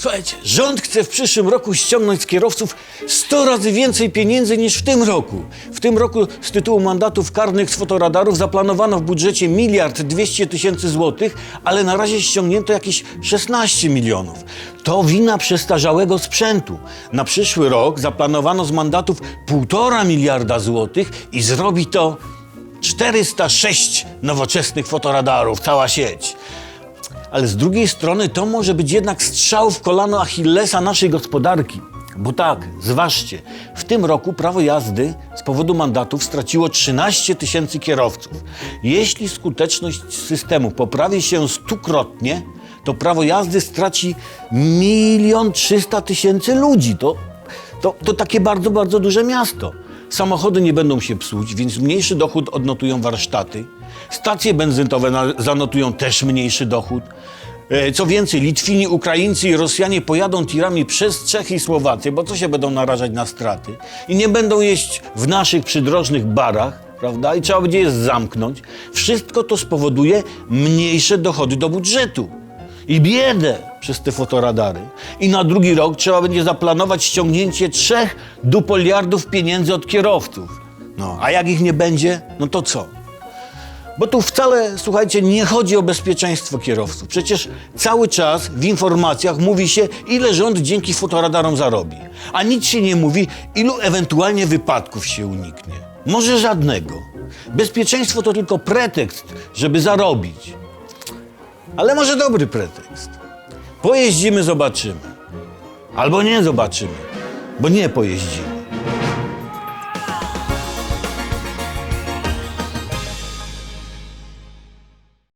Słuchajcie, rząd chce w przyszłym roku ściągnąć z kierowców 100 razy więcej pieniędzy niż w tym roku. W tym roku z tytułu mandatów karnych z fotoradarów zaplanowano w budżecie miliard 200 tysięcy złotych, ale na razie ściągnięto jakieś 16 milionów. To wina przestarzałego sprzętu. Na przyszły rok zaplanowano z mandatów 1,5 miliarda złotych i zrobi to 406 nowoczesnych fotoradarów, cała sieć. Ale z drugiej strony to może być jednak strzał w kolano Achillesa naszej gospodarki. Bo tak, zważcie, w tym roku prawo jazdy z powodu mandatów straciło 13 tysięcy kierowców. Jeśli skuteczność systemu poprawi się stukrotnie, to prawo jazdy straci milion trzysta tysięcy ludzi. To, to, to takie bardzo, bardzo duże miasto. Samochody nie będą się psuć, więc mniejszy dochód odnotują warsztaty. Stacje benzynowe zanotują też mniejszy dochód. E, Co więcej, Litwini, Ukraińcy i Rosjanie pojadą tirami przez Czechy i Słowację, bo co się będą narażać na straty? I nie będą jeść w naszych przydrożnych barach, prawda? I trzeba będzie je zamknąć. Wszystko to spowoduje mniejsze dochody do budżetu i biedę przez te fotoradary. I na drugi rok trzeba będzie zaplanować ściągnięcie trzech dupoliardów pieniędzy od kierowców. No, a jak ich nie będzie, no to co? Bo tu wcale, słuchajcie, nie chodzi o bezpieczeństwo kierowców. Przecież cały czas w informacjach mówi się, ile rząd dzięki fotoradarom zarobi. A nic się nie mówi, ilu ewentualnie wypadków się uniknie. Może żadnego. Bezpieczeństwo to tylko pretekst, żeby zarobić. Ale może dobry pretekst. Pojeździmy, zobaczymy. Albo nie zobaczymy, bo nie pojeździmy.